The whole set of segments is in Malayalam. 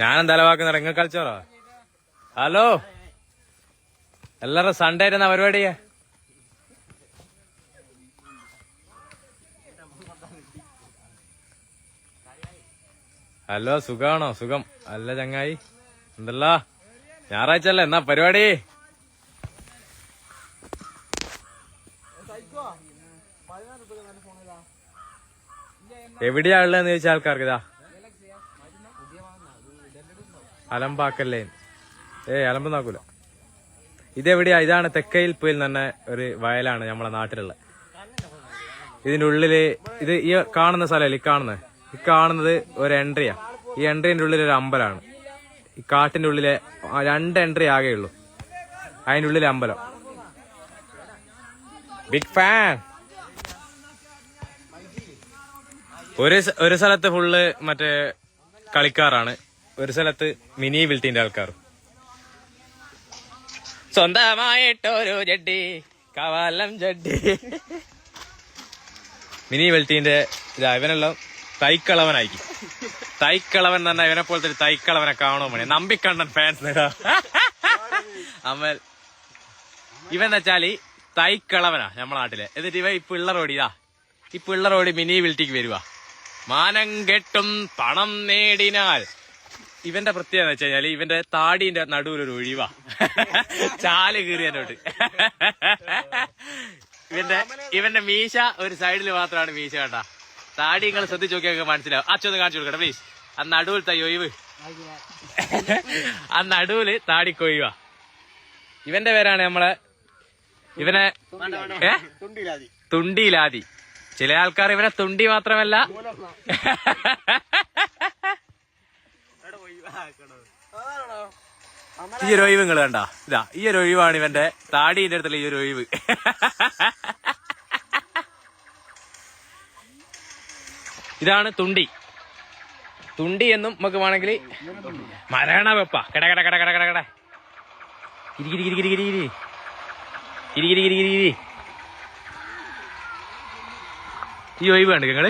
ഞാനും തലവാക്കുന്ന ഇങ്ങ കളിച്ചോറോ ഹലോ? എല്ലാരും സൺഡേ ആയിരുന്ന പരിപാടിയാ ഹലോ സുഖാണോ? സുഖം. അല്ല ചങ്ങായി. എന്തല്ല ഞായറാഴ്ച അല്ലേ? എന്നാ പരിപാടി? എവിടെയാ ഉള്ളതെന്ന് ചോദിച്ച ആൾക്കാർക്ക് ഇതാ? അലമ്പാക്കല്ലേ? ഏ അലമ്പ് നോക്കൂല. ഇതെവിടെയാ? ഇതാണ് തെക്കയിൽ പോയിൽ തന്നെ ഒരു വയലാണ് നമ്മളെ നാട്ടിലുള്ള ഇതിന്റെ ഉള്ളിൽ ഇത് ഈ കാണുന്ന സ്ഥലമല്ല ഈ കാണുന്നത്. ഈ കാണുന്നത് ഒരു എൻട്രിയാ ഈ എൻട്രീന്റെ ഉള്ളിൽ ഒരു അമ്പലമാണ്. ഈ കാട്ടിന്റെ ഉള്ളിലെ രണ്ട് എൻട്രി ആകെ ഉള്ളൂ. അതിന്റെ ഉള്ളിലെ അമ്പലം. ബിഗ് ഫാൻ ഒരു ഒരു സ്ഥലത്ത് ഫുള്ള് മറ്റേ കളിക്കാറാണ്. ഒരു സ്ഥലത്ത് മിനി ബിൽറ്റിന്റെ ആൾക്കാർ. സ്വന്തമായിട്ടൊരു ജഡ്ഡി കവാലം ജഡ്ഡി. മിനി വെൽറ്റീന്റെ ഇതാ ഇവനെല്ലാം തൈക്കളവനായിരിക്കും. തൈക്കളവൻ എന്ന് പറഞ്ഞാൽ ഇവനെ പോലത്തെ ഒരു തൈക്കളവനെ കാണോ മണി നമ്പിക്കണ്ണൻ ഫാൻസ് അമ്മൽ ഇവൻ വെച്ചാൽ തൈക്കളവനാ നമ്മളെ നാട്ടിലെ. എന്നിട്ട് ഇവ ഈ പിള്ളറോടി ഇതാ ഈ പിള്ളറോടി മിനി വിൽറ്റിക്ക് വരുവാ. മാനം കെട്ടും പണം നേടിനാൽ ഇവന്റെ പ്രത്യേകത എന്ന് വെച്ച് കഴിഞ്ഞാൽ ഇവന്റെ താടിന്റെ നടുവിലൊരു ഒഴിവാ. ചാൽ കീറിയതിനോട്ട് ഇവന്റെ ഇവന്റെ മീശ ഒരു സൈഡിൽ മാത്രമാണ് മീശ കേട്ടാ താടി നിങ്ങൾ ശ്രദ്ധിച്ചു നോക്കിയൊക്കെ മനസ്സിലാവും. അച്ഛന്ന് കാണിച്ചു കൊടുക്കട്ടെ പ്ലീസ് ആ നടുവിലത്തെ ഒഴിവ്. ആ നടുവിൽ താടി കൊയ്യുക ഇവന്റെ പേരാണ് നമ്മളെ ഇവനെ ഏ? തുണ്ടിയിലാതി ചില ആൾക്കാർ ഇവനെ തുണ്ടി മാത്രമല്ല. ഈ ഒരു ഒഴിവ് നിങ്ങൾ കണ്ട. ഇതാ ഈ ഒരു ഒഴിവാണ് ഇവന്റെ താടിന്റെ അടുത്തുള്ള ഈ ഒരു ഒഴിവ്. ഇതാണ് തുണ്ടി. തുണ്ടി എന്നും നമുക്ക് വേണമെങ്കിൽ മരണ വെപ്പ. കട കട കട കട കട കട. ഈ ഒഴിവ് കണ്ടു നിങ്ങൾ.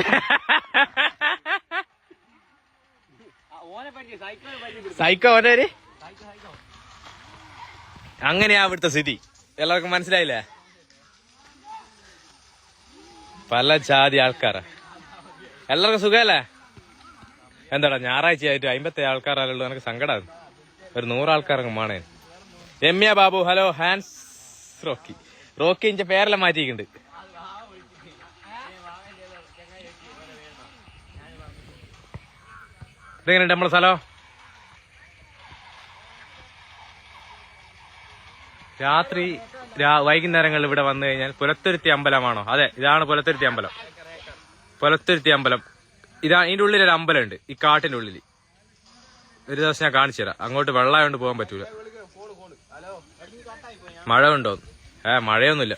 സൈക്കോ ഓനെ ഒരു അങ്ങനെയാ അവിടുത്തെ സ്ഥിതി. എല്ലാവർക്കും മനസ്സിലായില്ലേ? പല ജാതി ആൾക്കാരാ. എല്ലാവർക്കും സുഖമല്ലേ എന്താടാ ഞായറാഴ്ച ആയിട്ട് അമ്പത്തി ആൾക്കാരല്ലോ എനിക്ക് സങ്കടം? ഒരു നൂറ് മാണേ. Ramya Babu hello Hans Rocky. Rocky ഇഞ്ച പേരെല്ലാം മാറ്റിയിട്ടുണ്ട്. ഇതെങ്ങനെയുണ്ട് നമ്മളെ സ്ഥലം? രാത്രി വൈകുന്നേരങ്ങളിൽ ഇവിടെ വന്നു കഴിഞ്ഞാൽ പുലത്തുരുത്തി അമ്പലമാണോ? അതെ ഇതാണ് പുലത്തുരുത്തി അമ്പലം. പുലത്തുരുത്തി അമ്പലം. ഇതാ ഇതിന്റെ ഉള്ളിൽ ഒരു അമ്പലമുണ്ട് ഈ കാട്ടിന്റെ ഉള്ളിൽ. ഒരു ദിവസം ഞാൻ കാണിച്ചു തരാം. അങ്ങോട്ട് വെള്ളമായോണ്ട് പോകാൻ പറ്റൂല. മഴ ഉണ്ടോ? ഏ മഴയൊന്നുമില്ല.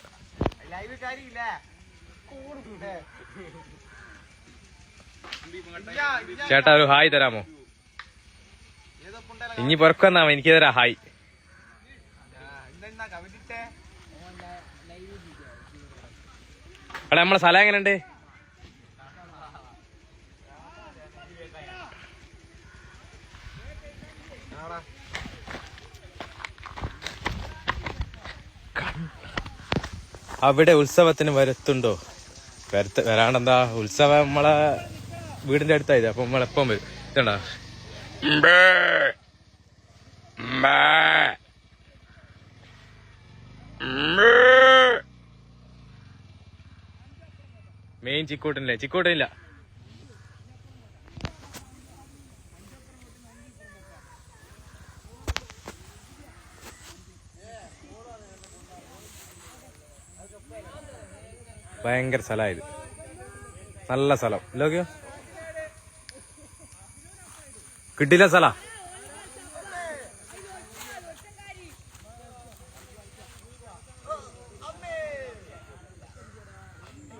ചേട്ടാ ഒരു ഹായ് തരാമോ? ഇനി പുറക്കൊന്നാമോ എനിക്ക് തരാ ഹായ്. അവിടെ നമ്മളെ സ്ഥലം എങ്ങനെയുണ്ട്? അവിടെ ഉത്സവത്തിന് വരത്തുണ്ടോ? വരത്ത് വരാണ്ടെന്താ? ഉത്സവം നമ്മളെ വീടിന്റെ അടുത്തായത്. അപ്പൊ നമ്മളെപ്പം വരും? ഇതണ്ടാ? മെയിൻ ചിക്കോട്ടിനില്ലേ? ചിക്കോട്ടനില്ല. ഭയങ്കര സ്ഥലമായത് നല്ല സ്ഥലം. ഇല്ലോക്കെയോ? किड्डीला चला.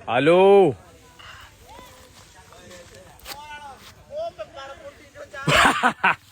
हॅलो.